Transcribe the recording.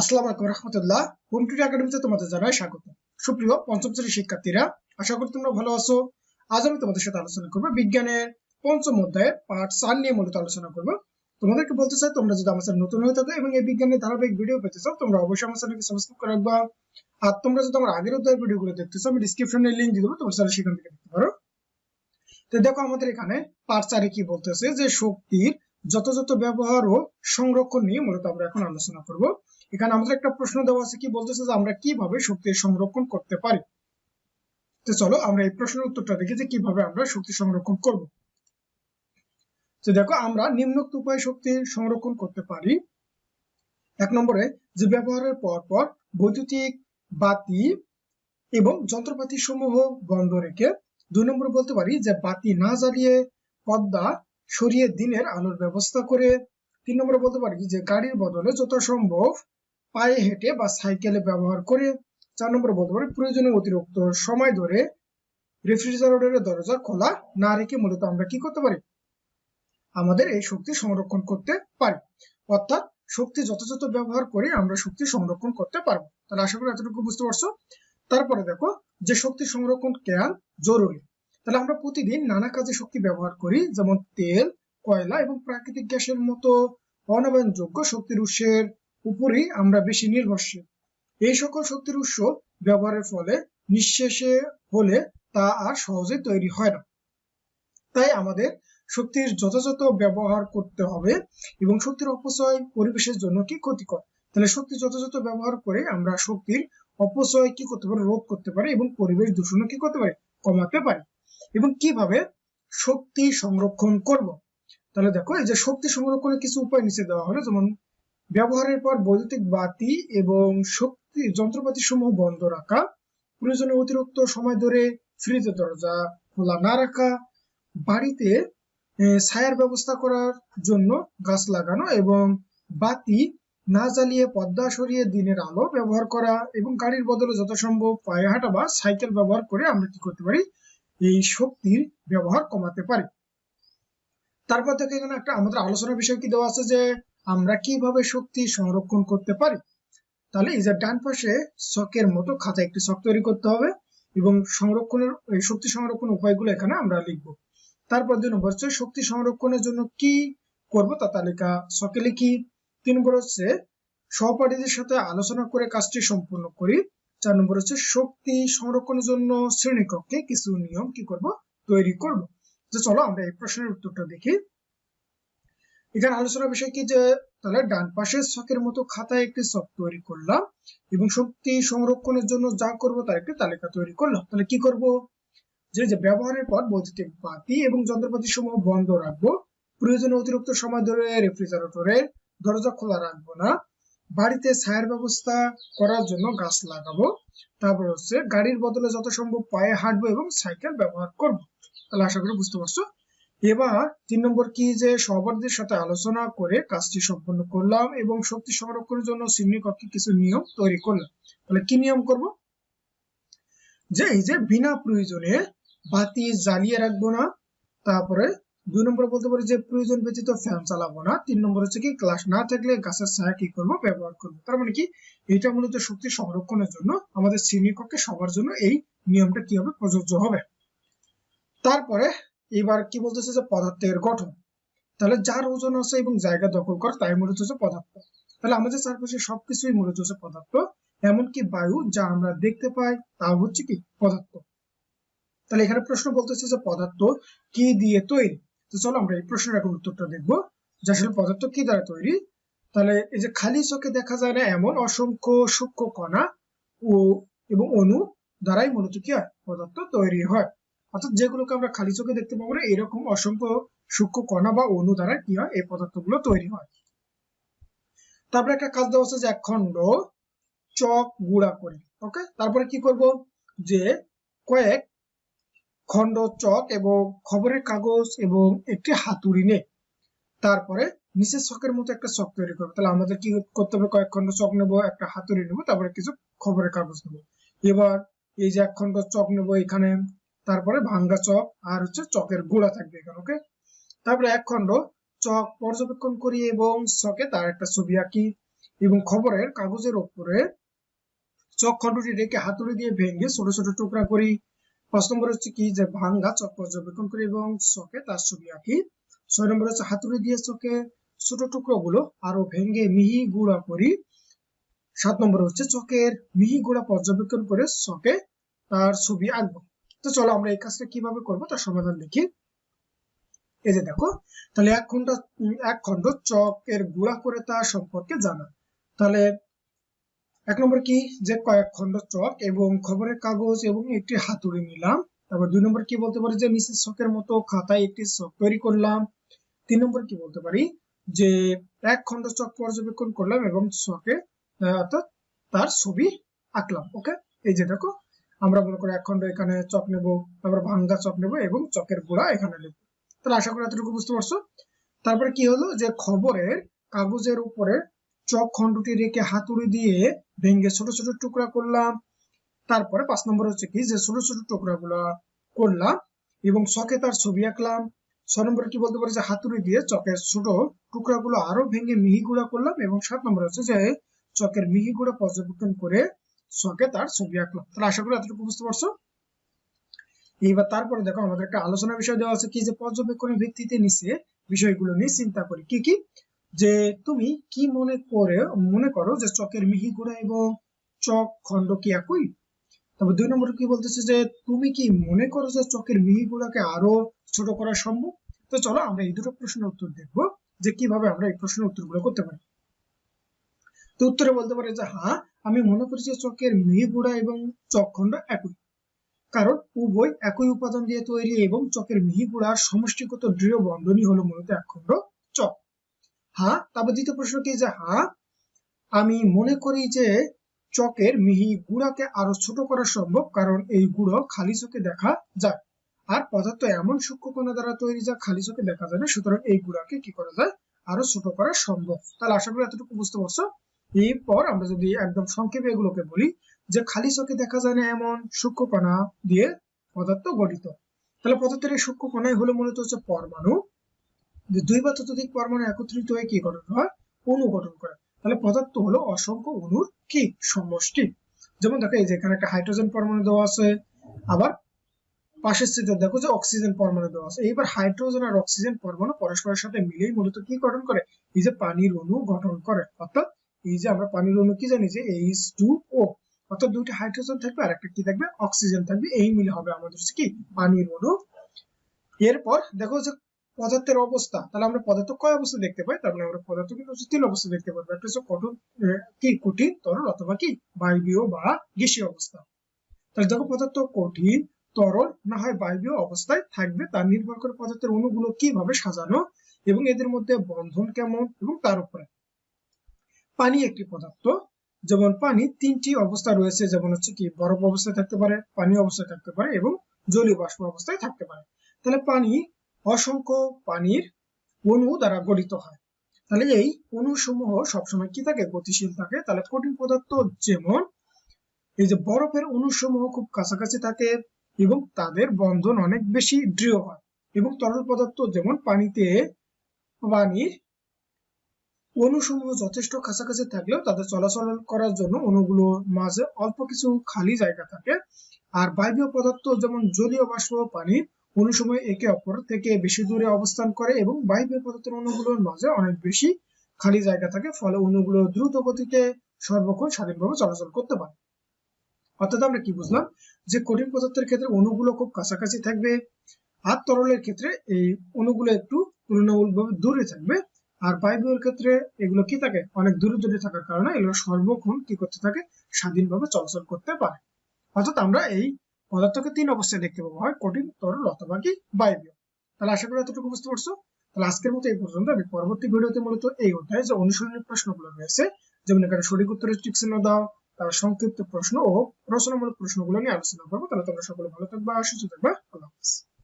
আসসালামু আলাইকুম রহমতুল্লাহ। হোম একাডেমিতে তোমাদের জানাই স্বাগত। সুপ্রিয় পঞ্চম শ্রেণির শিক্ষার্থীরা, আশা করি তোমরা ভালো আছো। আজ আমি তোমাদের সাথে আলোচনা করব বিজ্ঞানের পঞ্চম অধ্যায়ের নিয়ে মূলত আলোচনা করব। তোমাদেরকে বলতে চাই, তোমরা যদি আমার নতুন হয়ে থাকো এবং এই বিজ্ঞানের ধারাবাহিক ভিডিও পেতে চাও, তোমরা অবশ্যই আমার চ্যানেলকে সাবস্ক্রাইব করে রাখবা। আর তোমরা যদি আমার আগের অধ্যায়ের ভিডিওগুলো দেখতে চাও, আমি ডিসক্রিপশনে লিংক দিয়ে দেবো, তোমরা চ্যানেল সেখান থেকে দেখতে পারো। তো দেখো, আমাদের এখানে পার্ট চারে কি বলতেছে যে, শক্তির যথাযথ ব্যবহার ও সংরক্ষণ নিয়ে মূলত আমরা এখন আলোচনা করব। এখানে আমাদের একটা প্রশ্ন দেওয়া আছে, কি বলতেছে যে আমরা কীভাবে শক্তি সংরক্ষণ করতে পারি? তো চলো আমরা এই প্রশ্নের উত্তরটা দেখি যে কীভাবে আমরা শক্তি সংরক্ষণ করব। তো দেখো, আমরা নিম্নোক্ত উপায়ে শক্তি সংরক্ষণ করতে পারি। এক নম্বরে, যে ব্যবহারের পর পর বৈদ্যুতিক বাতি এবং যন্ত্রপাতি সমূহ বন্ধ রেখে, দুই নম্বরে বলতে পারি যে বাতি না জ্বালিয়ে পদ্মা সরিয়ে দিনের আলোর ব্যবস্থা করে, তিন নম্বরে বলতে পারি যে গাড়ির বদলে যথাসম্ভব পায়ে হেঁটে বা সাইকেলে ব্যবহার করে চার নম্বর বলতে পারি প্রয়োজনে অতিরিক্ত সময় ধরে রেফ্রিজারেটরের দরজা খোলা না রেখে মূলত আমরা কি করতে পারি? আমাদের এই শক্তি সংরক্ষণ করতে পারি। অর্থাৎ শক্তি যথাযথ ব্যবহার করে আমরা শক্তি সংরক্ষণ করতে পারব। তাহলে আশা করি এতটুকু বুঝতে পারছ? তারপরে দেখো, যে শক্তি সংরক্ষণ কেন জরুরি। তাহলে আমরা প্রতিদিন নানা কাজে শক্তি ব্যবহার করি, যেমন তেল, কয়লা এবং প্রাকৃতিক গ্যাসের মতো অনবায়নযোগ্য শক্তির উৎসের উপরেই আমরা বেশি নির্ভরশীল। এই সকল শক্তির উৎস ব্যবহারের ফলে নিঃশেষে হলে তা আর সহজে তৈরি হয় না। তাই আমাদের শক্তির যথাযথ ব্যবহার করতে হবে এবং শক্তির অপচয় পরিবেশের জন্য কি ক্ষতিকর? তাহলে শক্তি যথাযথ ব্যবহার করে আমরা শক্তির অপচয় কি করতে পারি, রোধ করতে পারি এবং পরিবেশ দূষণ কি করতে পারি, কমাতে পারি। এবং কীভাবে শক্তি সংরক্ষণ করব? তাহলে দেখো, এই যে শক্তি সংরক্ষণের কিছু উপায় নিচে দেওয়া হলো, যেমন ব্যবহারের পর বৈদ্যুতিক বাতি এবং শক্তি যন্ত্রপাতি সমূহ বন্ধ রাখা প্রয়োজনে অতিরিক্ত সময় ধরে ফ্রিজের দরজা খোলা না রাখা, বাড়িতে ছায়ার ব্যবস্থা করার জন্য গাছ লাগানো এবং বাতি না জ্বালিয়ে পদ্মা সরিয়ে দিনের আলো ব্যবহার করা এবং গাড়ির বদলে যথাসম্ভব পায়ে হাঁটা বা সাইকেল ব্যবহার করে আমরা কি করতে পারি? এই শক্তির ব্যবহার কমাতে পারি। তারপর থেকে এখানে একটা আমাদের আলোচনা বিষয় কি দেওয়া আছে যে আমরা কীভাবে শক্তি সংরক্ষণ করতে পারি? তাহলে যে ডান পাশে শকের মতো খাতা একটি শক তৈরি করতে হবে এবং সংরক্ষণের শক্তি সংরক্ষণ উপায়গুলো এখানে আমরা লিখব। তারপর দুই নম্বর হচ্ছে শক্তি সংরক্ষণের জন্য কি করব তা তালিকা শকে লিখি। তিন নম্বর হচ্ছে সহপাঠীদের সাথে আলোচনা করে কাজটি সম্পূর্ণ করি। চার নম্বর হচ্ছে শক্তি সংরক্ষণের জন্য শ্রেণীকক্ষে কিছু নিয়ম কি করব? তৈরি করব। তো চলো আমরা এই প্রশ্নের উত্তরটা দেখি। এখানে আলোচনার বিষয় কি যে, তাহলে ডান পাশের ছকের মতো খাতায় একটি ছক তৈরি করলাম এবং শক্তি সংরক্ষণের জন্য যা করব তার একটি তালিকা তৈরি করলাম। তাহলে কি করব? যে যে ব্যবহারের পর বৈদ্যুতিক বাতি এবং যন্ত্রপাতি সমূহ বন্ধ রাখব। প্রয়োজনে অতিরিক্ত সময় ধরে রেফ্রিজারেটরের দরজা খোলা রাখব না। বাড়িতে ছায়ার ব্যবস্থা করার জন্য গাছ লাগাবো। তারপর হচ্ছে গাড়ির বদলে যত সম্ভব পায়ে হাঁটবো এবং সাইকেল ব্যবহার করব। তাহলে আশা করি বুঝতে পারছ। এবার তিন নম্বর কি যে সহপাঠীদের সাথে আলোচনা করে কাজটি সম্পন্ন করলাম এবং শক্তি সংরক্ষণের জন্য শ্রেণীকক্ষে কিছু নিয়ম তৈরি করলাম। তাহলে কি নিয়ম করব? যে এই যে বিনা প্রয়োজনে বাতি জ্বালিয়ে রাখব না, তারপরে দুই নম্বর বলতে পারি যে প্রয়োজন ব্যতীত ফ্যান চালাবো না। তিন নম্বর হচ্ছে কি ক্লাস না থাকলে গাছের ছায়া কি করব? ব্যবহার করব। তার মানে কি এটা মূলত শক্তি সংরক্ষণের জন্য আমাদের শ্রেণীকক্ষে সবার জন্য এই নিয়মটা কি হবে প্রযোজ্য হবে? তারপরে এবার কি বলতেছে যে পদার্থের গঠন। তাহলে যার ওজন আছে এবং জায়গা দখল করে, তাই মূলত হচ্ছে পদার্থ। তাহলে আমাদের চারপাশে সবকিছুই মূলত হচ্ছে পদার্থ, এমনকি বায়ু যা আমরা দেখতে পাই তা হচ্ছে কি পদার্থ। তাহলে এখানে প্রশ্ন বলতেছে যে পদার্থ কি দিয়ে তৈরি? তো চলো আমরা এই প্রশ্নের এখন উত্তরটা দেখব। যে আসলে পদার্থ কি দ্বারা তৈরি? তাহলে এই যে খালি চোখে দেখা যায় না, এমন অসংখ্য সূক্ষ্ম কণা ও এবং অণু দ্বারাই মূলত কি হয়? পদার্থ তৈরি হয়। অর্থাৎ যেগুলোকে আমরা খালি চোখে দেখতে পাবো না, এরকম অসংখ্য সূক্ষ্ম কণা বা অণু দ্বারা কি হয়? এই পদার্থগুলো তৈরি হয়। তারপরে একটা কাজ দেওয়া হচ্ছে যে এক খণ্ড চক গুঁড়া করি ওকে তারপরে কি করব? যে কয়েক খণ্ড চক এবং খবরের কাগজ এবং একটি হাতুড়ি নে তারপরে নিচের চকের মতো একটা চক তৈরি করব। তাহলে আমাদের কি করতে হবে? কয়েক খণ্ড চক নেব, একটা হাতুড়ি নেব, তারপরে কিছু খবরের কাগজ নেব। এবার এই যে এক খণ্ড চক নেব এখানে তারপরে ভাঙ্গা চক আর হচ্ছে চকের গোড়া থাকবে এখানে ওকে তারপরে এক খণ্ড চক পর্যবেক্ষণ করি এবং চকে তার একটা ছবি আঁকি এবং খবরের কাগজের ওপরে চক খণ্ডটি রেখে হাতুড়ি দিয়ে ভেঙে ছোট ছোট টুকরা করি। পাঁচ নম্বর হচ্ছে কি? যে ভাঙ্গা চক পর্যবেক্ষণ করি এবং চকে তার ছবি আঁকি। ছয় নম্বর হচ্ছে হাতুড়ি দিয়ে চকে ছোট টুকরো গুলো আরও ভেঙে মিহি গুঁড়া করি। সাত নম্বর হচ্ছে চকের মিহি গুঁড়া পর্যবেক্ষণ করে চকে তার ছবি আঁকবো। তো চলো আমরা এই কাজটা কীভাবে করব তার সমাধান দেখি। এই যে দেখো, তাহলে এক খন্ড এক খন্ড চকের গুঁড়া করে তার সম্পর্কে জানা। তাহলে এক নম্বর কি? যে কয়েক খন্ড চক এবং খবরের কাগজ এবং একটি হাতুড়ি নিলাম। তারপর দুই নম্বর কি বলতে পারি? যে মিসেস চকের মতো খাতায় একটি চক তৈরি করলাম। তিন নম্বর কি বলতে পারি? যে এক খন্ড চক পর্যবেক্ষণ করলাম এবং চকে অর্থাৎ তার ছবি আঁকলাম ওকে এই যে দেখো আমরা মনে করি এক খন্ড এখানে চক নেব, তারপর ভাঙ্গা চক নেব এবং চকের গোড়া এখানে নেব। তাহলে আশা করি এতটুকু বুঝতে পারছ? তারপরে কি হলো যে খবরের কাগজের উপরে চক খণ্ডটি রেখে হাতুড়ি দিয়ে ভেঙে ছোট ছোট টুকরা করলাম। তারপরে পাঁচ নম্বর হচ্ছে কি, যে ছোট ছোট টুকরা গুলা করলাম এবং চকে তার ছবি আঁকলাম। ছ নম্বরে কি বলতে পারি? যে হাতুড়ি দিয়ে চকের ছোট টুকরা গুলো আরও ভেঙে মিহি গুঁড়া করলাম এবং সাত নম্বর হচ্ছে যে চকের মিহি গুঁড়া পর্যবেক্ষণ করে চকে তার ছবি আঁকলাম। তাহলে আশা করি এতটুকু বুঝতে পারছ? এইবার তারপরে দেখো, আমাদের একটা আলোচনা বিষয় দেওয়া আছে, কি যে পর্যবেক্ষণের ভিত্তিতে নিচে বিষয়গুলো নিয়ে চিন্তা করি। কি কি? যে তুমি কি মনে করে, মনে করো যে চকের মিহি গুঁড়া এবং চক খণ্ড কি একই? তবে দুই নম্বর কি বলতেছে যে তুমি কি মনে করো যে চকের মিহি গুঁড়াকে আরও ছোট করা সম্ভব? তো চলো আমরা এই দুটো প্রশ্নের উত্তর দেখব, যে কীভাবে আমরা এই প্রশ্নের উত্তরগুলো করতে পারি। তো উত্তরে বলতে পারে যে হ্যাঁ আমি মনে করি যে চকের মিহি গুঁড়া এবং চক খণ্ড একই। কারণ উভয় একই উপাদান দিয়ে তৈরি এবং চকের মিহি গুঁড়ার সমষ্টিগত দৃঢ় বন্ধনই হলো মূলত একখণ্ড চক হ্যাঁ তারপর দ্বিতীয় প্রশ্ন কি যে হ্যাঁ আমি মনে করি যে চকের মিহি গুঁড়াকে আরও ছোট করা সম্ভব, কারণ এই গুঁড়ো খালি চোখে দেখা যায়। আর পদার্থ এমন সূক্ষ্ম কণা দ্বারা তৈরি যা খালি চোখে দেখা যায় না, সুতরাং এই গুঁড়াকে কি করা যায়? আরও ছোট করা সম্ভব। তাহলে আশা করি এতটুকু বুঝতে পারছ। এরপর আমরা যদি একদম সংক্ষেপে এগুলোকে বলি, যে খালি চোখে দেখা যায় না এমন সূক্ষ্ম কণা দিয়ে পদার্থ গঠিত। তাহলে পদার্থের এই সূক্ষ্ম কণাই হলো মূলত হচ্ছে পরমাণু। দুই বা ততোধিক পরমাণু একত্রিত হয়ে কি গঠন হয়? অণু গঠন করে। তাহলে পদার্থ হলো অসংখ্য অণুর কি সমষ্টি। যেমন দেখো, এই যে এখানে একটা হাইড্রোজেন পরমাণু দেওয়া আছে, আবার পাশের চিত্রে দেখো যে অক্সিজেন পরমাণু দেওয়া আছে। এইবার হাইড্রোজেন আর অক্সিজেন পরমাণু পরস্পরের সাথে মিলেই মূলত কি গঠন করে? এই যে পানির অণু গঠন করে। অর্থাৎ এই যে আমরা পানির অণু কি জানি যে এইচ টু ও অর্থাৎ দুইটা হাইড্রোজেন থাকবে আর একটা কি থাকবে? অক্সিজেন থাকবে। এই মিলে হবে আমাদের কি? পানির অণু। এরপর দেখো যে পদার্থের অবস্থা। তাহলে আমরা পদার্থ কয় অবস্থা দেখতে পাই? তাহলে আমরা পদার্থ কিন্তু তিন অবস্থা দেখতে পারব। একটা হচ্ছে কঠোর কি? কঠিন তরল অথবা কি? বায়বীয় বা গ্যাসীয় অবস্থা। তাহলে দেখো পদার্থ কঠিন তরল, না হয় বায়বীয় অবস্থায় থাকবে। তার নির্ভর করে পদার্থের অণুগুলো কীভাবে সাজানো এবং এদের মধ্যে বন্ধন কেমন এবং তার উপরে। পানি একটি পদার্থ। যেমন পানি তিনটি অবস্থা রয়েছে, যেমন হচ্ছে কি, বরফ অবস্থায় থাকতে পারে, পানি অবস্থায় থাকতে পারে এবং জলীয় বাষ্প অবস্থায় থাকতে পারে। তাহলে পানি অসংখ্য পানির অণু দ্বারা গঠিত হয়। তাহলে এই অণুসমূহ সবসময় কি থাকে? গতিশীল থাকে। তাহলে কঠিন পদার্থ যেমন এই যে বরফের অণুসমূহ খুব কাছাকাছি থাকে এবং তাদের বন্ধন অনেক বেশি দৃঢ় হয় এবং তরল পদার্থ যেমন পানিতে পানির অণুসমূহ যথেষ্ট কাছাকাছি থাকলেও তাদের চলাচল করার জন্য অণুগুলোর মাঝে অল্প কিছু খালি জায়গা থাকে। আর বায়বীয় পদার্থ যেমন জলীয় বাষ্প পানি অণুসমূহ একে অপর থেকে বেশি দূরে অবস্থান করে এবং বায়বীয় পদার্থের অণুগুলোর মাঝে অনেক বেশি খালি জায়গা থাকে, ফলে অণুগুলো দ্রুত গতিতে সর্বক্ষণ স্বাধীনভাবে চলাচল করতে পারে। অর্থাৎ আমরা কি বুঝলাম? যে কঠিন পদার্থের ক্ষেত্রে অণুগুলো খুব কাছাকাছি থাকবে, আর তরলের ক্ষেত্রে এই অণুগুলো একটু তুলনামূলকভাবে দূরে থাকবে। আর বায়বীয় ক্ষেত্রে এগুলো কি থাকে? অনেক দূরে দূরে থাকার কারণে এগুলো সর্বক্ষণ কি করতে থাকে? স্বাধীনভাবে চলাচল করতে পারে। অর্থাৎ আমরা এই পদার্থকে তিন অবস্থায় দেখতে পাবো। হয় কঠিন, তরল অথবা কি? বায়বীয়। তাহলে আশা করি এতটুকু বুঝতে পারছ? তাহলে আজকের মতো এই পর্যন্ত। আমি পরবর্তী ভিডিওতে মূলত এই অধ্যায়ে যে অনুশীলনের প্রশ্নগুলো রয়েছে, যেমন এখানে সঠিক উত্তরের টিক চিহ্ন দাও, তার সংক্ষিপ্ত প্রশ্ন ও রচনামূলক প্রশ্নগুলো নিয়ে আলোচনা করব। তাহলে তোমরা সকলে ভালো থাকবা, সুস্থ থাকবা। আল্লাহ হাফিজ।